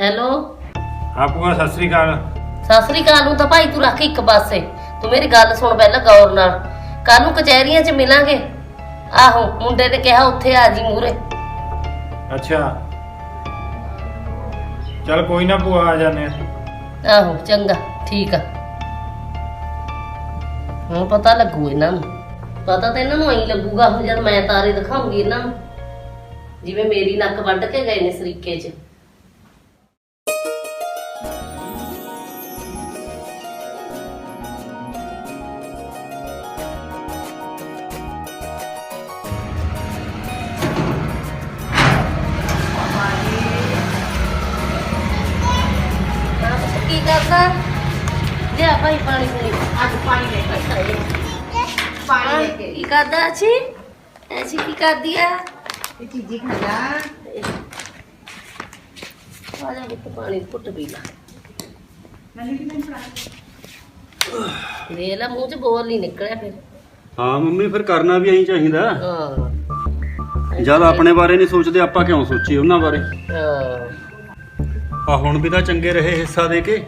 Hello. ਆਪੂਆ Sat Sri ਅਕਾਲ। ਸਤਿ ਸ੍ਰੀ ਅਕਾਲ ਨੂੰ ਤਾਂ ਭਾਈ ਤੂੰ ਰੱਖ ਇੱਕ ਪਾਸੇ। ਤੂੰ ਮੇਰੀ ਗੱਲ ਸੁਣ ਪਹਿਲਾਂ ਗੌਰ ਨਾਲ। ਕੱਲ ਨੂੰ ਕਚਹਿਰੀਆਂ 'ਚ ਮਿਲਾਂਗੇ। ਆਹੋ ਮੁੰਡੇ ਨੇ ਕਿਹਾ ਉੱਥੇ ਆ ਜੀ ਮੂਰੇ ਅੱਛਾ। ਚਲ ਕੋਈ ਨਾ ਭੂਆ ਆ ਜਾਣੇ ਆਹੋ ਚੰਗਾ ਠੀਕ ਆ। ਹੁਣ ਪਤਾ ਲੱਗੂ ਇਹਨਾਂ ਨੂੰ। ਪਤਾ ਤਾਂ ਇਹਨਾਂ ਨੂੰ ਐਂ ਲੱਗੂਗਾ ਹੁਣ ਜਦ ਮੈਂ ਤਾਰੇ ਦਿਖਾਉਂਗੀ ਇਹਨਾਂ ਨੂੰ। ਜਿਵੇਂ ਮੇਰੀ ਨੱਕ ਵੱਢ ਕੇ ਗਏ ਨੇ ਸਰੀਕੇ 'ਚ। ਲਿਆ ਭਾਈ ਪਾਣੀ ਪੂਣੀ ਅੱਜ ਪਾਣੀ ਲੈ ਕੇ ਪਾਣੀ ਲੈ ਕੇ ਕੀ ਕਰਦਾ ਅੱਛੀ ਐਸੀ ਕੀ ਕਰਦੀ ਆ? ਇਹ ਚੀਜ਼ੀ ਖਾਣਾ ਆ ਜਾ ਪੁੱਤ ਪਾਣੀ ਦੀ ਘੁੱਟ ਪੀ ਲਾ। ਮੈਨੂੰ ਕਿ ਨਹੀਂ ਦੇ? ਲਾ ਮੂੰਹ ਚ ਬੋਲ ਨਹੀਂ ਨਿਕਲਿਆ ਫਿਰ। ਹਾਂ ਮੰਮੀ ਫਿਰ ਕਰਨਾ ਵੀ ਐਂ ਚਾਹੀਦਾ। ਹਾਂ। ਜਦ ਆਪਣੇ ਬਾਰੇ ਨਹੀਂ ਸੋਚਦੇ ਆਪਾਂ ਕਿਉਂ ਸੋਚੀਏ ਉਹਨਾਂ ਬਾਰੇ? ਹਾਂ। ਆ ਹੁਣ ਵੀ ਤਾਂ ਚੰਗੇ ਰਹੇ ਹਿੱਸਾ ਦੇ ਕੇ।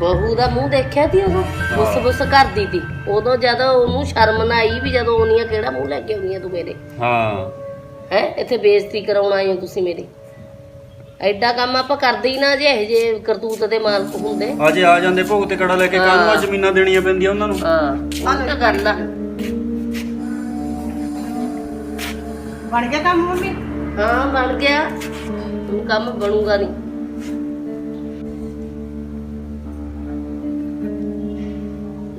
ਬਹੂ ਦਾ ਮੂੰਹ ਦੇਖਿਆ ਤੀ ਉਹ ਬੁੱਸ ਬੁੱਸ ਕਰਦੀ ਤੀ ਉਦੋਂ ਜਦੋਂ ਉਹਨੂੰ ਸ਼ਰਮ ਨਾ ਆਈ ਵੀ ਜਦੋਂ ਉਹਨੀਆਂ ਕਿਹੜਾ ਮੂੰਹ ਲੈ ਕੇ ਆਉਣੀਆਂ ਤੂੰ ਮੇਰੇ? ਹਾਂ। ਹੈ? ਇੱਥੇ ਬੇਇੱਜ਼ਤੀ ਕਰਾਉਣ ਆਏ ਹੋ ਤੁਸੀਂ ਮੇਰੀ? ਐਡਾ ਕੰਮ ਆਪਾਂ ਕਰਦੇ ਹੀ ਨਾ ਜੇ ਇਹ ਜੇ ਕਰਤੂਤ ਦੇ ਮਾਲਕ ਹੁੰਦੇ। ਅਜੇ ਆ ਜਾਂਦੇ ਭੋਗ ਤੇ ਕੜਾ ਲੈ ਕੇ ਕਾਹਨੂੰ ਆ ਜ਼ਮੀਨਾਂ ਦੇਣੀਆਂ ਪੈਂਦੀਆਂ ਉਹਨਾਂ ਨੂੰ? ਹਾਂ। ਉਹ ਤਾਂ ਗੱਲ ਆ ਬਣ ਗਿਆ ਕੰਮ ਮੰਮੀ? ਹਾਂ ਬਣ ਗਿਆ। ਹੁਣ ਕੰਮ ਬਣੂਗਾ ਨਹੀਂ।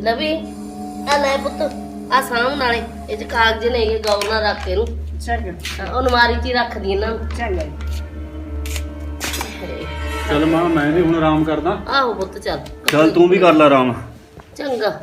ਲਵੀ ਆ ਲੈ ਪੁੱਤ ਆ ਸਾਹਮ ਨਾਲੇ ਇਹ ਚ ਕਾਗਜ਼ ਨੇ ਇਹ ਗੌਰ ਨਾਲ ਰੱਖ ਇਹਨੂੰ। ਚੰਗਾ। ਹਾਂ, ਉਹ ਅਲਮਾਰੀ 'ਚ ਹੀ ਰੱਖਦੀ ਇਹਨਾਂ ਨੂੰ। ਚੰਗਾ ਚੱਲ ਮਾਂ ਮੈਂ ਵੀ ਹੁਣ ਆਰਾਮ ਕਰਦਾ। ਆਹੋ ਪੁੱਤ ਚੱਲ। ਚੱਲ ਤੂੰ ਵੀ ਕਰ ਲੈ ਆਰਾਮ। ਚੰਗਾ।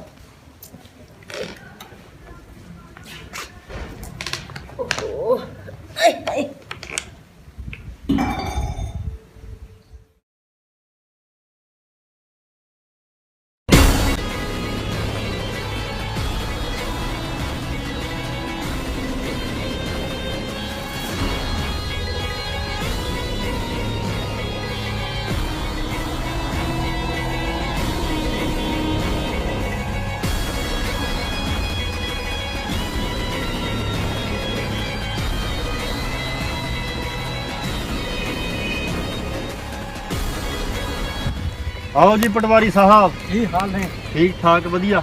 ਆਓ ਜੀ ਪਟਵਾਰੀ ਸਾਹਿਬ। ਕੀ ਹਾਲ ਨੇ? ਠੀਕ ਠਾਕ ਵਧੀਆ।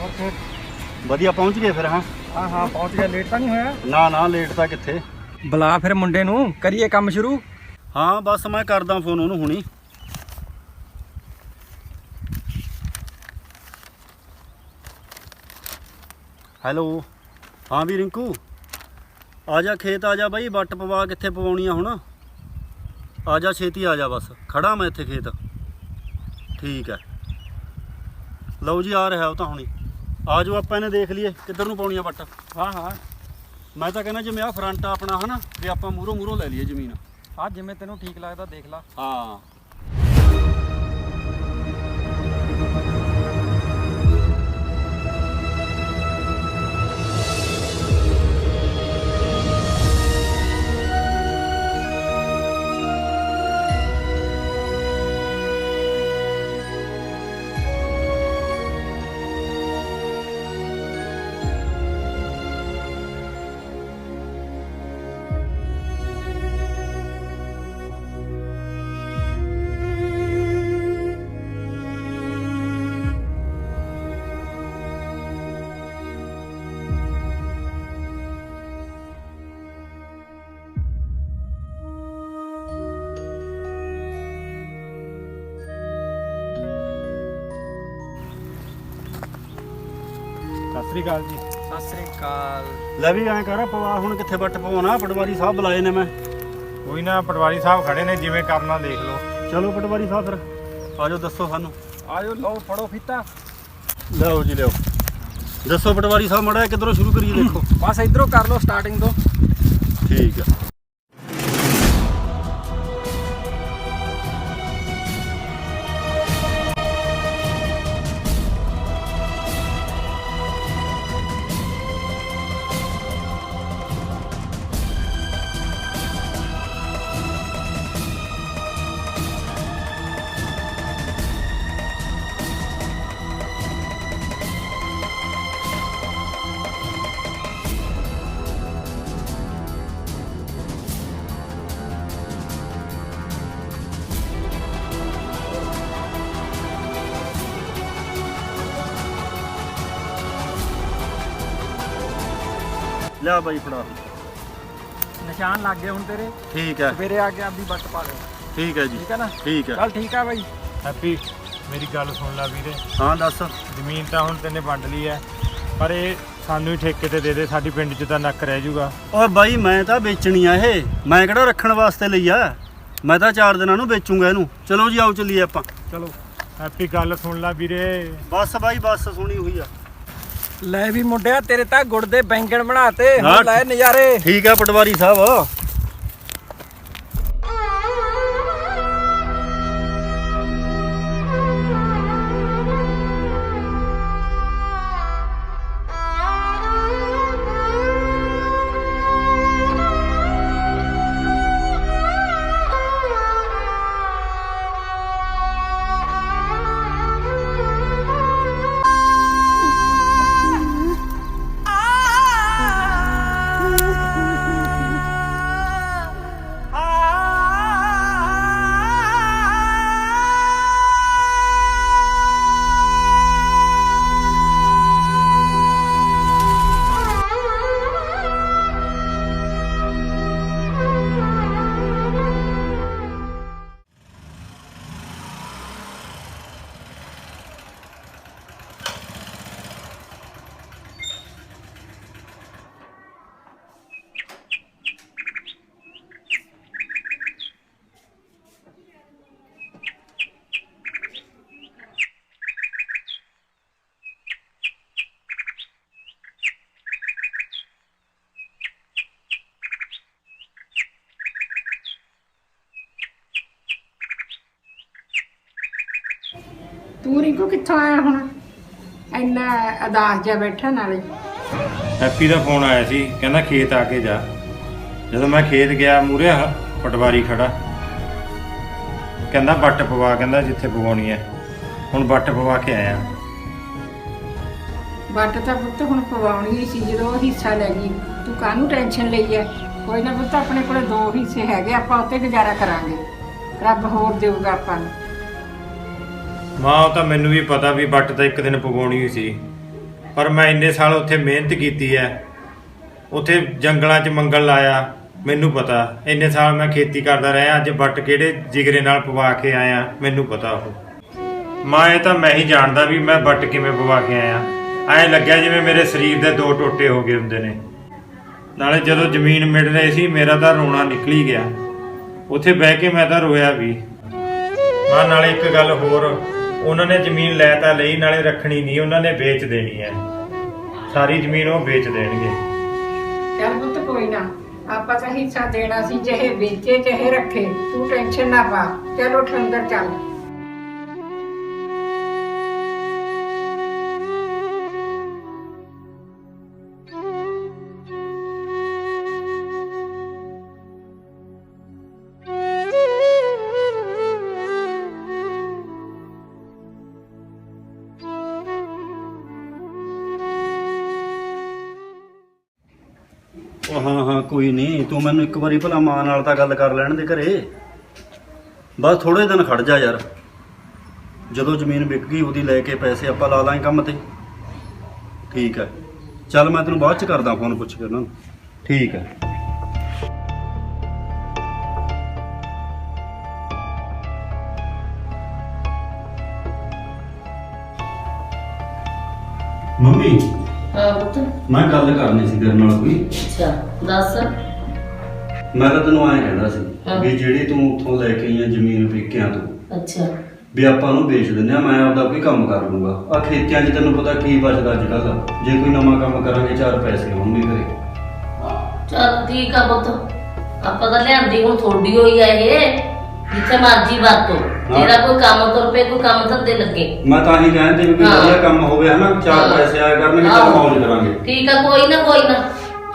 ਹੋਰ ਫਿਰ? ਵਧੀਆ ਪਹੁੰਚ ਗਏ ਫਿਰ ਹਾਂ? ਹਾਂ ਹਾਂ ਪਹੁੰਚ ਗਿਆ ਲੇਟ ਤਾਂ ਨਹੀਂ ਹੋਇਆ? ਨਾ ਨਾ ਲੇਟ ਤਾਂ ਕਿੱਥੇ? ਬੁਲਾ ਫਿਰ ਮੁੰਡੇ ਨੂੰ ਕਰੀਏ ਕੰਮ ਸ਼ੁਰੂ। ਹਾਂ ਬਸ ਮੈਂ ਕਰਦਾ ਫੋਨ ਉਹਨੂੰ ਹੁਣੀ। ਹੈਲੋ। ਹਾਂ ਵੀ ਰਿੰਕੂ ਆ ਜਾ ਖੇਤ ਆ ਜਾ ਬਾਈ। ਵੱਟ ਪਵਾ ਕਿੱਥੇ ਪਵਾਉਣੀ ਆ ਹੁਣ? ਆ ਜਾ ਛੇਤੀ ਆ ਜਾ ਬਸ। ਖੜਾ ਮੈਂ ਇੱਥੇ ਖੇਤ। ਠੀਕ ਹੈ। ਲਓ ਜੀ ਆ ਰਿਹਾ ਉਹ ਤਾਂ ਹੁਣੀ। ਆ ਜਾਓ ਆਪਾਂ ਇਹਨੇ ਦੇਖ ਲਈਏ ਕਿੱਧਰ ਨੂੰ ਪਾਉਣੀ ਆ ਵੱਟ। ਹਾਂ ਹਾਂ। ਮੈਂ ਤਾਂ ਕਹਿੰਦਾ ਜਿਵੇਂ ਆ ਫਰੰਟ ਆਪਣਾ ਹਨਾ ਵੀ ਆਪਾਂ ਮੂਹਰੋਂ ਮੂਹਰੋਂ ਲੈ ਲਈਏ ਜ਼ਮੀਨ। ਆ ਜਿਵੇਂ ਤੈਨੂੰ ਠੀਕ ਲੱਗਦਾ ਦੇਖ ਲਾ। ਹਾਂ। ਸ੍ਰੀ ਅਕਾਲ ਜੀ। ਸਤਿ ਸ੍ਰੀ ਅਕਾਲ। ਲੈ ਵੀ ਐਂ ਕਰ ਪਵਾ ਹੁਣ ਕਿੱਥੇ ਵੱਟ ਪਵਾਉਣਾ? ਪਟਵਾਰੀ ਸਾਹਿਬ ਬੁਲਾਏ ਨੇ ਮੈਂ। ਕੋਈ ਨਾ ਪਟਵਾਰੀ ਸਾਹਿਬ ਖੜੇ ਨੇ ਜਿਵੇਂ ਕਰਨਾ ਦੇਖ ਲਓ। ਚਲੋ ਪਟਵਾਰੀ ਸਾਹਿਬ ਫਿਰ ਆਜੋ ਦੱਸੋ ਸਾਨੂੰ। ਆਜੋ ਲਓ ਫੜੋ ਫੀਤਾ। ਲਓ ਜੀ ਲਿਓ। ਦੱਸੋ ਪਟਵਾਰੀ ਸਾਹਿਬ ਮੜਾ ਕਿੱਧਰੋਂ ਸ਼ੁਰੂ ਕਰੀਏ ਦੇਖੋ। ਬਸ ਇਧਰੋਂ ਕਰ ਲਓ ਸਟਾਰਟਿੰਗ ਤੋਂ। ਠੀਕ ਹੈ ਲਿਆ ਬਾਈ ਫੜਾ। ਨਿਸ਼ਾਨ ਲੱਗ ਗਏ ਹੁਣ ਤੇਰੇ। ਠੀਕ ਹੈ। ਸਵੇਰੇ ਆ ਕੇ ਆਪਦੀ ਬੱਟ ਪਾ ਲਿਓ। ਠੀਕ ਹੈ ਜੀ। ਠੀਕ ਹੈ ਨਾ? ਠੀਕ ਹੈ। ਚੱਲ ਠੀਕ ਆ ਬਾਈ। ਹੈਪੀ ਮੇਰੀ ਗੱਲ ਸੁਣ ਲੈ ਵੀਰੇ। ਹਾਂ ਦੱਸ। ਜ਼ਮੀਨ ਤਾਂ ਹੁਣ ਤੈਨੇ ਵੰਡ ਲਈ ਹੈ ਪਰ ਇਹ ਸਾਨੂੰ ਹੀ ਠੇਕੇ ਤੇ ਦੇ ਦੇ ਸਾਡੀ ਪਿੰਡ 'ਚ ਤਾਂ ਨੱਕ ਰਹਿ ਜਾਊਗਾ ਔਰ ਬਾਈ ਮੈਂ ਤਾਂ ਵੇਚਣੀ ਆ ਇਹ। ਮੈਂ ਕਿਹੜਾ ਰੱਖਣ ਵਾਸਤੇ ਲਈ ਆ? ਮੈਂ ਤਾਂ ਚਾਰ ਦਿਨਾਂ ਨੂੰ ਵੇਚੂੰਗਾ ਇਹਨੂੰ। ਚਲੋ ਜੀ ਆਓ ਚੱਲੀਏ ਆਪਾਂ। ਚਲੋ ਹੈਪੀ ਗੱਲ ਸੁਣ ਲੈ ਵੀਰੇ। ਬੱਸ ਬਾਈ ਬੱਸ ਸੁਣੀ ਹੋਈ ਆ। ਲੈ ਵੀ ਮੁੰਡਿਆ ਤੇਰੇ ਤਾਂ ਗੁੜ ਦੇ ਬੈਂਗਣ ਬਣਾਤੇ। ਹੁਣ ਲੈ ਨਜ਼ਾਰੇ ਠੀਕ ਹੈ ਪਟਵਾਰੀ ਸਾਹਿਬ ਤੂੰ ਰਿੰਕੂ ਕਿੱਥੋਂ ਆਇਆ ਹੁਣ? ਇੰਨਾ ਅਦਾਸ ਜਿਹਾ ਬੈਠਾ ਨਾਲੇ। ਹੈਪੀ ਦਾ ਫੋਨ ਆਇਆ ਸੀ ਕਹਿੰਦਾ ਖੇਤ ਆ ਕੇ ਜਾ। ਜਦੋਂ ਮੈਂ ਖੇਤ ਗਿਆ ਮੂਰੇ ਪਟਵਾਰੀ ਖੜਾ। ਕਹਿੰਦਾ ਬੱਟ ਪਵਾ ਕਹਿੰਦਾ ਜਿੱਥੇ ਪਵਾਉਣੀ ਹੈ। ਹੁਣ ਬੱਟ ਪਵਾ ਕੇ ਆਇਆ। ਵੱਟ ਤਾਂ ਪੁੱਤ ਹੁਣ ਪਵਾਉਣੀ ਹੀ ਸੀ ਜਦੋਂ ਉਹ ਹਿੱਸਾ ਲੈ ਗਈ। ਤੂੰ ਕਾਹਨੂੰ ਟੈਨਸ਼ਨ ਲਈ ਐ ਕੋਈ ਨਾ ਪੁੱਤ ਆਪਣੇ ਕੋਲੇ ਦੋ ਹਿੱਸੇ ਹੈਗੇ ਆਪਾਂ ਉੱਤੇ ਗੁਜ਼ਾਰਾ ਕਰਾਂਗੇ। ਰੱਬ ਹੋਰ ਦੇਊਗਾ ਆਪਾਂ ਨੂੰ। ਮਾਂ, ਉਹ ਤਾਂ ਮੈਨੂੰ ਵੀ ਪਤਾ ਵੀ ਬੱਟ ਤਾਂ ਇੱਕ ਦਿਨ ਪਵਾਉਣੀ ਹੀ ਸੀ। ਪਰ ਮੈਂ ਇੰਨੇ ਸਾਲ ਉੱਥੇ ਮਿਹਨਤ ਕੀਤੀ ਹੈ ਉੱਥੇ ਜੰਗਲਾਂ 'ਚ ਮੰਗਲ ਲਾਇਆ, ਮੈਨੂੰ ਪਤਾ। ਇੰਨੇ ਸਾਲ ਮੈਂ ਖੇਤੀ ਕਰਦਾ ਰਿਹਾ, ਅੱਜ ਬੱਟ ਕਿਹੜੇ ਜਿਗਰੇ ਨਾਲ ਪਵਾ ਕੇ ਆਇਆ, ਮੈਨੂੰ ਪਤਾ ਉਹ। ਮਾਂ, ਇਹ ਤਾਂ ਮੈਂ ਹੀ ਜਾਣਦਾ ਵੀ ਮੈਂ ਬੱਟ ਕਿਵੇਂ ਪਵਾ ਕੇ ਆਇਆ। ਐਂ ਲੱਗਿਆ ਜਿਵੇਂ ਮੇਰੇ ਸਰੀਰ ਦੇ ਦੋ ਟੋਟੇ ਹੋ ਗਏ ਹੁੰਦੇ ਨੇ। ਨਾਲੇ ਜਦੋਂ ਜ਼ਮੀਨ ਮਿਲ ਰਹੀ ਸੀ, ਮੇਰਾ ਤਾਂ ਰੋਣਾ ਨਿਕਲੀ ਗਿਆ। ਉੱਥੇ ਬਹਿ ਕੇ ਮੈਂ ਤਾਂ ਰੋਇਆ ਵੀ। ਮਾਂ, ਨਾਲੇ ਇੱਕ ਗੱਲ ਹੋਰ। ਉਹਨਾਂ ਨੇ ਜ਼ਮੀਨ ਲੈ ਤਾਂ ਲਈ, ਨਾਲੇ ਰੱਖਣੀ ਨਹੀਂ, ਉਹਨਾਂ ਨੇ ਵੇਚ ਦੇਣੀ ਹੈ। ਸਾਰੀ ਜ਼ਮੀਨ ਉਹ ਵੇਚ ਦੇਣਗੇ। ਚੱਲ ਪੁੱਤ ਕੋਈ ਨਾ, ਆਪਾਂ ਤਾਂ ਹਿੱਸਾ ਦੇਣਾ ਸੀ, ਜਿਹੇ ਵੇਚੇ ਚਾਹੇ ਰੱਖੇ, ਤੂੰ ਟੈਨਸ਼ਨ ਨਾ ਪਾ, ਚਲੋ ਉੱਠ ਚੱਲ। ਕੋਈ ਨਹੀਂ ਤੂੰ ਮੈਨੂੰ ਇੱਕ ਵਾਰੀ ਭਲਾ ਮਾਂ ਨਾਲ ਤਾਂ ਗੱਲ ਕਰ ਲੈਣ ਦੇ ਘਰੇ। ਬਸ ਥੋੜੇ ਦਿਨ ਖੜ ਜਾ ਯਾਰ। ਜਦੋਂ ਜ਼ਮੀਨ ਵਿਕ ਗਈ, ਉਹਦੀ ਲੈ ਕੇ ਪੈਸੇ ਆਪਾਂ ਲਾ ਲਾਂਗੇ ਕੰਮ ਤੇ। ਠੀਕ ਹੈ ਚੱਲ ਮੈਂ ਤੈਨੂੰ ਬਾਅਦ ਚ ਕਰਦਾ ਫੋਨ ਪੁੱਛ ਕੇ ਉਹਨਾਂ ਨੂੰ। ਠੀਕ ਹੈ ਮੰਮੀ ਹਾਂ ਪੁੱਤ? ਮੈਂ ਗੱਲ ਕਰਨੀ ਸੀ ਤੇਰੇ ਨਾਲ ਕੋਈ। ਅੱਛਾ ਦੱਸ। ਮੈਂ ਤਾਂ ਤੈਨੂੰ ਐਂ ਕਹਿੰਦਾ ਸੀ ਹਾਂ। ਵੀ ਜਿਹੜੀ ਤੂੰ ਉੱਥੋਂ ਲੈ ਕੇ ਆਈ ਆ ਜ਼ਮੀਨ ਵੇਚਿਆ ਤੂੰ ਅੱਛਾ। ਵੀ ਆਪਾਂ ਨੂੰ ਵੇਚ ਦਿੰਦੇ ਆ ਮੈਂ ਆਪਦਾ ਕੋਈ ਕੰਮ ਕਰ ਲੂੰਗਾ। ਆ ਖੇਤੀਆਂ 'ਚ ਤੈਨੂੰ ਪਤਾ ਕੀ ਬਚਦਾ ਅੱਜ ਕੱਲ ਜੇ ਕੋਈ ਨਵਾਂ ਕੰਮ ਕਰਾਂਗੇ ਚਾਰ ਪੈਸੇ ਹੋਣਗੇ ਘਰੇ। ਚੱਲ ਠੀਕ ਆ ਪੁੱਤ। ਆਪਾਂ ਤਾਂ ਲਿਆਂਦੀ ਹੁਣ ਥੋੜੀ ਹੋਈ ਆ ਇਹ। ਜਿੱਥੇ ਮਰਜ਼ੀ ਵਰਤੋ। ਤੇਰਾ ਕੋਈ ਕੰਮ ਤੁਰ ਪਏ ਕੋਈ ਕੰਮ ਧੰਦੇ ਲੱਗੇ। ਮੈਂ ਤਾਂ ਹੀ ਕਹਿੰਦੇ ਵੀ ਹਾਂ। ਵਧੀਆ ਕੰਮ ਹੋਵੇ ਹਨਾ ਚਾਰ ਹਾਂ। ਪੈਸੇ ਆਇਆ ਕਰਨਗੇ ਤਾਂ। ਮੌਜ ਕਰਾਂਗੇ। ਠੀਕ ਆ ਕੋਈ ਨਾ ਕੋਈ ਨਾ।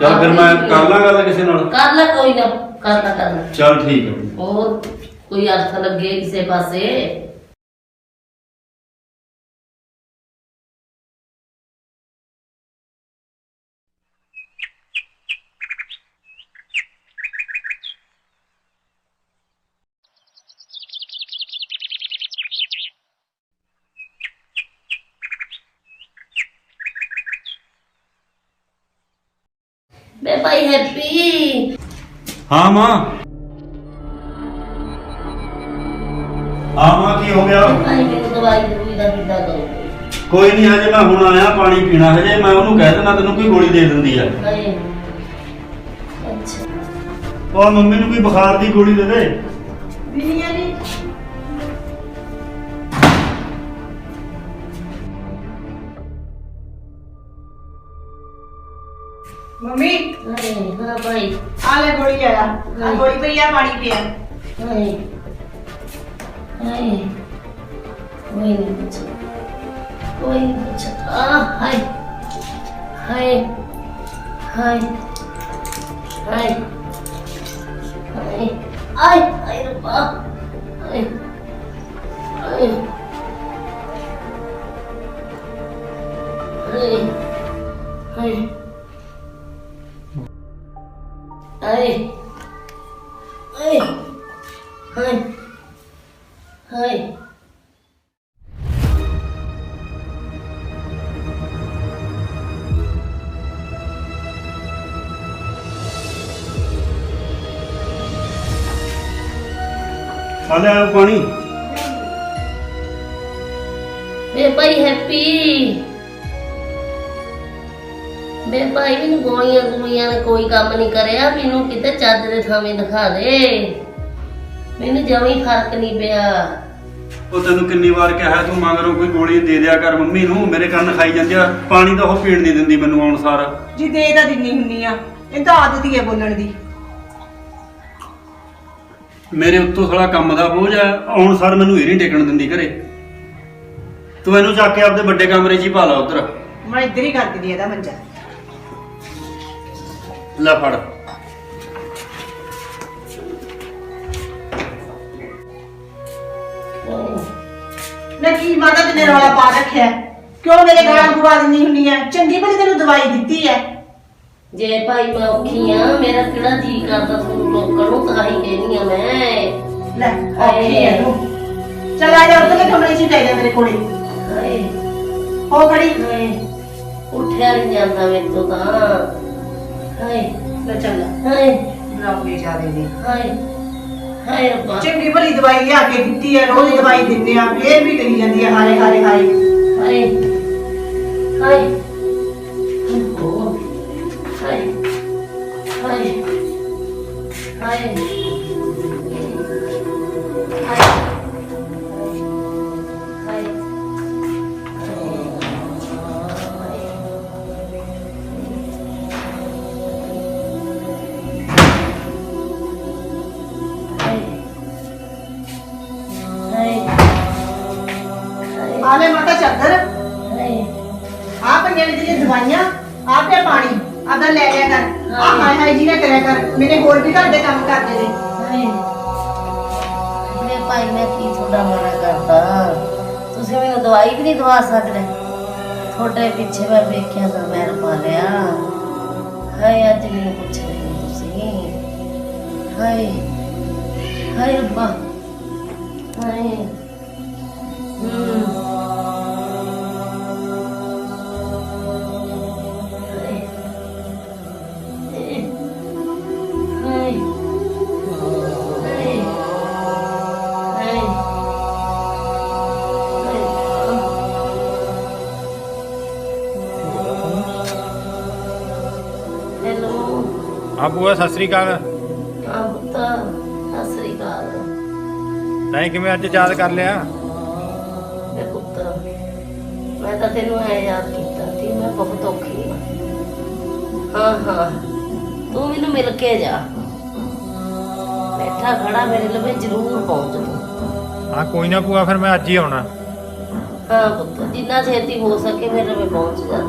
ਚੱਲ ਫਿਰ ਮੈਂ ਕਰ ਲਾਂ ਗੱਲ ਕਿਸੇ ਨਾਲ? ਕਰ ਲੈ ਕੋਈ ਨਾ। ਕਰ ਲੈ ਕਰ ਲੈ। ਚੱਲ ਠੀਕ ਹੈ ਹੋਰ ਕੋਈ ਅਰਥ ਲੱਗੇ ਕਿਸੇ ਪਾਸੇ? ਹਾਂ ਮਾਂ। ਹਾਂ ਮਾਂ ਕੀ ਹੋ ਗਿਆ? ਭਾਈ ਮੈਨੂੰ ਦਵਾਈ ਦਵਾਈ ਦਾ ਕਿੱਦਾਂ ਕਰੋ। ਕੋਈ ਨਹੀਂ ਹਜੇ ਮੈਂ ਹੁਣ ਆਇਆ ਪਾਣੀ ਪੀਣਾ। ਹਜੇ ਮੈਂ ਉਹਨੂੰ ਕਹਿ ਦਿੰਦਾ ਤੈਨੂੰ ਕੋਈ ਗੋਲੀ ਦੇ ਦਿੰਦੀ ਆ। ਅੱਛਾ। ਉਹ ਮੰਮੀ ਨੂੰ ਕੋਈ ਬੁਖਾਰ ਦੀ ਗੋਲੀ ਦੇ ਦੇ। ਮੰਮੀ ਲੈ ਗੋਲੀ ਆ ਆ ਗੋਲੀ ਪਈ ਆ ਪਾਣੀ ਪਿਆ ਹਾਏ ਹਾਏ ਕੋਈ ਨਹੀਂ ਕੁਛ ਕੋਈ ਨਹੀਂ ਕੁਛ ਆ ਹਾਏ। ਹਾਏ। ਹਾਏ। ਹਾਏ। ਹਾਏ। ਆਏ ਆਏ ਰੱਬਾ। ਆ ਲੈ ਪਾਣੀ। ਭਾਈ ਹੈਪੀ। ਮੇਰੇ ਭਾਈ ਮੈਨੂੰ ਗੋਲੀਆਂ ਗੋਲੀਆਂ ਨੇ ਕੋਈ ਕੰਮ ਨਹੀਂ ਕਰਿਆ। ਮੈਨੂੰ ਕਿਤੇ ਚੱਜ ਦੇ ਥਾਵੇਂ ਦਿਖਾ ਦੇ। ਮੈਨੂੰ ਜਮੀ ਫ਼ਰਕ ਨਹੀਂ ਪਿਆ। ਉਹ ਤੈਨੂੰ ਕਿੰਨੀ ਵਾਰ ਕਿਹਾ ਤੂੰ ਮੰਗਰੋਂ ਕੋਈ ਗੋਲੀ ਦੇ ਦਿਆ ਕਰ ਮੰਮੀ ਨੂੰ ਮੇਰੇ ਕੰਨ ਖਾਈ ਜਾਂਦੀ ਆ। ਪਾਣੀ ਤਾਂ ਉਹ ਪੀਣ ਨਹੀਂ ਦਿੰਦੀ ਮੈਨੂੰ ਆਉਣ ਸਾਰ। ਜੀ ਦੇ ਤਾਂ ਦਿੰਨੀ ਹੁੰਨੀ ਆ ਇਹ ਤਾਂ ਆਦਤ ਹੀ ਹੈ ਬੋਲਣ ਦੀ। ਮੇਰੇ ਉੱਤੋਂ ਸਾਲਾ ਕੰਮ ਦਾ ਬੋਝ ਆ ਆਉਣ ਸਾਰ ਮੈਨੂੰ ਇਹ ਨਹੀਂ ਟੇਕਣ ਦਿੰਦੀ ਘਰੇ। ਤੂੰ ਇਹਨੂੰ ਚੱਕ ਕੇ ਆਪਦੇ ਵੱਡੇ ਕਮਰੇ 'ਚ ਹੀ ਪਾ ਲਾ ਉਧਰ। ਮੈਂ ਇੱਧਰ ਹੀ ਕਰ ਦਿੰਦੀ ਇਹਦਾ ਮੰਜਾ। ਲੈ ਫੜ। ਨਾ ਕੀ ਮਾਤਾ ਤੈਨੇ ਰੌਲਾ ਪਾ ਰੱਖਿਆ? ਹੈ? ਕਿਉਂ ਮੇਰੇ ਗਾਲ ਗੁਆ ਦਿੰਨੀ ਹੁੰਨੀ ਆ? ਚੰਗੀ ਭਲੀ ਤੈਨੂੰ ਦਵਾਈ ਦਿੱਤੀ ਹੈ ਜੇ ਭਾਈ ਮੈਂ ਔਖੀ ਆ ਮੇਰਾ ਕਿਹੜਾ ਜੀ ਕਰਦਾ ਤੁਹਾਨੂੰ ਲੋਕਾਂ ਨੂੰ ਤਾਂ ਹੀ ਕਹਿਨੀ ਆ ਮੈਂ। ਲੈ ਔਖੀ ਹੈ ਤੂੰ। ਚਲ ਆ ਜਾ ਉੱਧਰਲੇ ਕਮਰੇ 'ਚ ਹੀ ਪੈ ਜਾ ਮੇਰੇ ਕੋਲੇ। ਹਾਏ। ਹੋ ਖੜੀ ਹਾਏ ਉੱਠਿਆ ਨਹੀਂ ਜਾਂਦਾ ਮੇਰੇ ਤੋਂ ਤਾਂ। ਹਾਏ। ਲੈ ਚੱਲ ਹਾਏ। ਬਰਾਬਰੇ ਜਾ ਦੇ ਦੇ ਹਾਏ ਹਾਏ ਰੱਬਾ। ਚੰਗੀ ਭਲੀ ਦਵਾਈ ਲਿਆ ਕੇ ਦਿੱਤੀ ਹੈ ਰੋਜ਼ ਦਵਾਈ ਦਿੰਦੇ ਆ ਫੇਰ ਵੀ ਕਰੀ ਜਾਂਦੀ ਹੈ ਹਾਰੇ ਹਾਰੇ ਹਾਰੇ ਹਾਏ। ਹਾਏ। ਚੱਦਰ? ਹਾਏ ਆ ਪਈਆਂ ਨੇ ਜਿਹੜੀਆਂ ਦਵਾਈਆਂ ਆ ਪਿਆ ਪਾਣੀ ਆਦਾ ਲੈ ਲਿਆ ਕਰ। ਆ ਹਾਈ ਹਾਈ ਜੀ ਨਾ ਕਰਿਆ ਕਰ। ਮੇਰੇ ਹੋਰ ਵੀ ਘਰ ਦੇ ਕੰਮ ਕਰਦੇ ਨੇ। ਹਾਏ ਮੇਰੇ ਭਾਈ ਮੈਂ ਕੀ ਤੁਹਾਡਾ ਮਨਾ ਕਰਦਾ? ਤੁਸੀਂ ਮੈਨੂੰ ਦਵਾਈ ਵੀ ਨਹੀਂ ਦਵਾ ਸਕਦੇ। ਤੁਹਾਡੇ ਪਿੱਛੇ ਮੈਂ ਵੇਖਿਆ ਤਾਂ ਮੈਂ ਪਾ ਲਿਆ। ਹਾਏ ਅੱਜ ਮੈਨੂੰ ਪੁੱਛ ਰਹੇ ਤੁਸੀਂ। ਹਾਏ ਹਾਏ ਰੱਬਾ। ਹਾਏ। ਆ ਬੂਆ ਸਤਿ ਸ੍ਰੀ ਅਕਾਲ। ਆ ਬੁੱਤਾ ਸਤਿ ਸ੍ਰੀ ਅਕਾਲ। ਤੈਂ ਕਿਵੇਂ ਅੱਜ ਯਾਦ ਕਰ ਲਿਆ? ਮੈਂ ਪੁੱਤ ਮੈਂ ਤਾਂ ਤੈਨੂੰ ਐ ਯਾਦ ਕੀਤਾ ਸੀ ਮੈਂ ਬਹੁਤ ਔਖੀ ਹਾਂ ਹਾਂ ਹਾਂ ਤੂੰ ਮੈਨੂੰ ਮਿਲ ਕੇ ਜਾ। ਬੈਠਾ ਖੜਾ ਮੇਰੇ ਲਵੇ ਜ਼ਰੂਰ ਪਹੁੰਚ ਤੂੰ। ਹਾਂ ਕੋਈ ਨਾ ਬੂਆ ਫਿਰ ਮੈਂ ਅੱਜ ਹੀ ਆਉਣਾ। ਹਾਂ ਪੁੱਤ ਜਿੰਨਾ ਛੇਤੀ ਹੋ ਸਕੇ ਮੇਰੇ ਲਵੇ ਪਹੁੰਚ ਜਾ।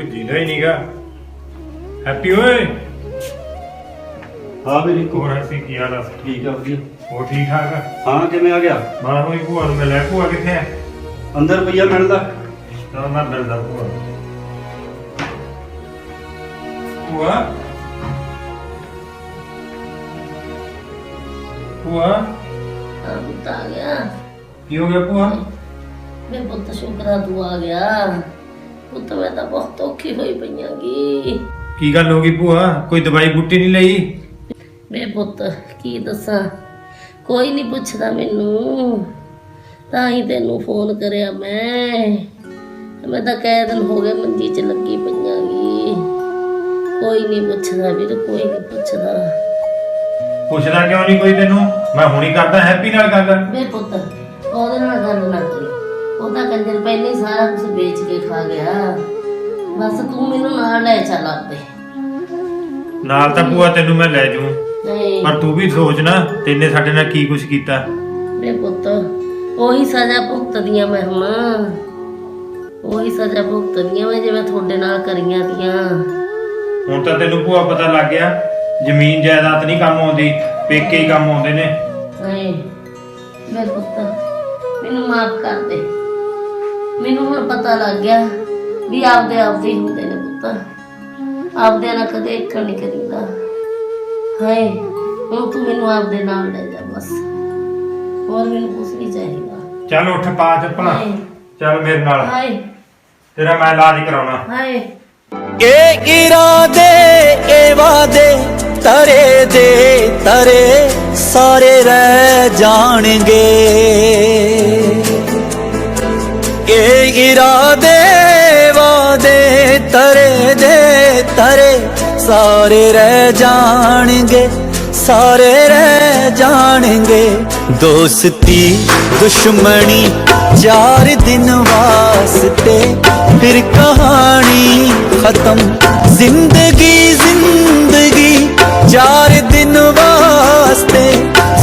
ਕੋਈ ਦੀਦਾ ਹੀ ਨਹੀਂਗਾ ਹੈਪੀ ਓਏ। ਹਾਂ ਵੀ ਰਿੰਕੂ ਹੋਰ ਹੈਪੀ ਕੀ ਹਾਲ ਆ? ਠੀਕ ਆ ਵਧੀਆ। ਹੋਰ ਠੀਕ ਠਾਕ ਆ? ਹਾਂ ਕਿਵੇਂ ਆ ਗਿਆ? ਮੈਂ ਹੋਈ ਭੂਆ ਨੂੰ ਮਿਲਿਆ। ਭੂਆ ਕਿੱਥੇ ਆ? ਅੰਦਰ ਰੁਪਈਆ ਮਿਲਦਾ ਤਾਂ ਮੈਂ ਮਿਲਦਾ ਭੂਆ ਨੂੰ। ਭੂਆ। ਭੂਆ। ਆ ਪੁੱਤ ਆ ਗਿਆ। ਕੀ ਹੋ ਗਿਆ ਭੂਆ? ਮੈਂ ਪੁੱਤ ਸ਼ੁਕਰਾ ਤੂੰ ਆ ਗਿਆ। ਪੁੱਤ ਮੈਂ ਤਾਂ ਬਹੁਤ ਔਖੀ ਹੋਈ ਪਈਆਂਗੀ ਕੀ ਗੱਲ ਹੋ ਗਈ ਭੂਆ? ਕੋਈ ਦਵਾਈ ਬੂਟੀ ਨਹੀਂ ਲਈ? ਮੈਂ ਪੁੱਤ ਕੀ ਦੱਸਾਂ? ਕੋਈ ਨਹੀਂ ਪੁੱਛਦਾ ਮੈਨੂੰ। ਤਾਂ ਹੀ ਤੈਨੂੰ ਫੋਨ ਕਰਿਆ ਮੈਂ। ਮੈਂ ਤਾਂ ਕਈ ਦਿਨ ਹੋ ਗਏ ਮੰਜੀ 'ਚ ਲੱਗੀ ਪਈਆਂਗੀ ਕੋਈ ਨਹੀਂ ਪੁੱਛਦਾ ਵੀਰ ਕੋਈ ਨਹੀਂ ਪੁੱਛਦਾ। ਪੁੱਛਦਾ ਕਿਉਂ ਨਹੀਂ ਕੋਈ ਤੈਨੂੰ? ਮੈਂ ਹੁਣੀ ਕਰਦਾ ਹੈਪੀ ਨਾਲ ਗੱਲ। ਵੇ ਪੁੱਤ ਉਹਦੇ ਨਾਲ ਗੱਲ ਨਾ ਕਰੀ। ਉਹ ਤਾਂ ਕੰਜਰ ਪਹਿਲੇ ਹੀ ਸਾਰਾ ਕੁਝ ਵੇਚ ਕੇ ਖਾ ਗਿਆ। ਬਸ ਤੂੰ ਮੈਨੂੰ ਨਾਲ ਲੈ ਚੱਲ ਆਪੇ। ਨਾਲ ਤਾਂ ਭੂਆ ਤੈਨੂੰ ਮੈਂ ਲੈ ਜੂ ਨਹੀਂ। ਪਰ ਤੂੰ ਵੀ ਸੋਚ ਨਾ ਤੈਨੇ ਸਾਡੇ ਨਾਲ ਕੀ ਕੁਝ ਕੀਤਾ। ਵੇ ਪੁੱਤ ਉਹੀ ਸਜ਼ਾ ਭੁਗਤਦੀਆਂ ਮੈਂ ਹੁਣ। ਉਹੀ ਸਜ਼ਾ ਭੁਗਤਦੀਆਂ ਮੈਂ ਜਿਵੇਂ ਤੁਹਾਡੇ ਨਾਲ ਕਰੀਆਂ ਤੀਆਂ। ਹੁਣ ਤਾਂ ਤੈਨੂੰ ਭੂਆ ਪਤਾ ਲੱਗ ਗਿਆ ਜ਼ਮੀਨ ਜਾਇਦਾਦ ਨਹੀਂ ਕੰਮ ਆਉਂਦੀ ਪੇਕੇ ਹੀ ਕੰਮ ਆਉਂਦੇ ਨੇ। ਨਹੀਂ। ਵੇ ਪੁੱਤ ਮੈਨੂੰ ਮਾਫ ਕਰ ਦੇ। ਮੈਨੂੰ ਹੁਣ ਪਤਾ ਲੱਗ ਗਿਆ ਵੀ ਆਪਦੇ ਆਪਦੇ ਹੀ ਹੁੰਦੇ ਨੇ ਪੁੱਤ। ਆਪਦੇ ਨਾਲ ਕਦੇ ਇੱਕ ਨਹੀਂ ਕਰੀਦਾ। ਹਾਏ ਹੁਣ ਤੂੰ ਮੈਨੂੰ ਆਪਦੇ ਨਾਲ ਲੈ ਜਾ ਬਸ। ਹੋਰ ਮੈਨੂੰ ਕੁਝ ਨਹੀਂ ਚਾਹੀਦਾ। ਚੱਲ ਉੱਠ ਪਾ ਚੱਪਲਾਂ। ਹਾਏ। ਚੱਲ ਮੇਰੇ ਨਾਲ। ਹਾਏ। ਤੇਰਾ ਮੈਂ ਇਲਾਜ ਕਰਾਉਣਾ। ਹਾਏ। ਇਹ ਇਰਾਦੇ ਇਹ ਵਾਦੇ ਤਰੇ ਦੇ ਤਰੇ ਸਾਰੇ ਰਹਿ ਜਾਣਗੇ। ਇਹ ਇਰਾਦੇ ਵਾਦੇ ਤਰੇ ਦੇ ਤਰੇ। ਸਾਰੇ ਰਹਿ ਜਾਣਗੇ, ਸਾਰੇ ਰਹਿ ਜਾਣਗੇ। ਦੋਸਤੀ, ਦੁਸ਼ਮਣੀ, ਚਾਰ ਦਿਨ ਵਾਸਤੇ ਫਿਰ ਕਹਾਣੀ ਖਤਮ। ਜ਼ਿੰਦਗੀ ਜ਼ਿੰਦਗੀ, ਚਾਰ ਦਿਨ ਵਾਸਤੇ।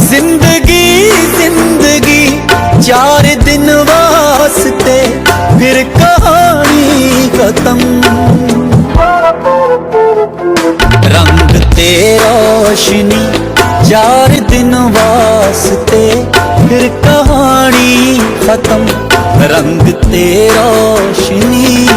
ਜ਼ਿੰਦਗੀ ਜ਼ਿੰਦਗੀ, ਚਾਰ ਦਿਨ ਵਾਸਤੇ ਫਿਰ ਕਹਾਣੀ ਖਤਮ। ਰੰਗ ਤੇ ਰੋਸ਼ਨੀ ਚਾਰ ਦਿਨ ਵਾਸਤੇ ਫਿਰ ਕਹਾਣੀ ਖਤਮ। ਰੰਗ ਤੇ ਰੋਸ਼ਨੀ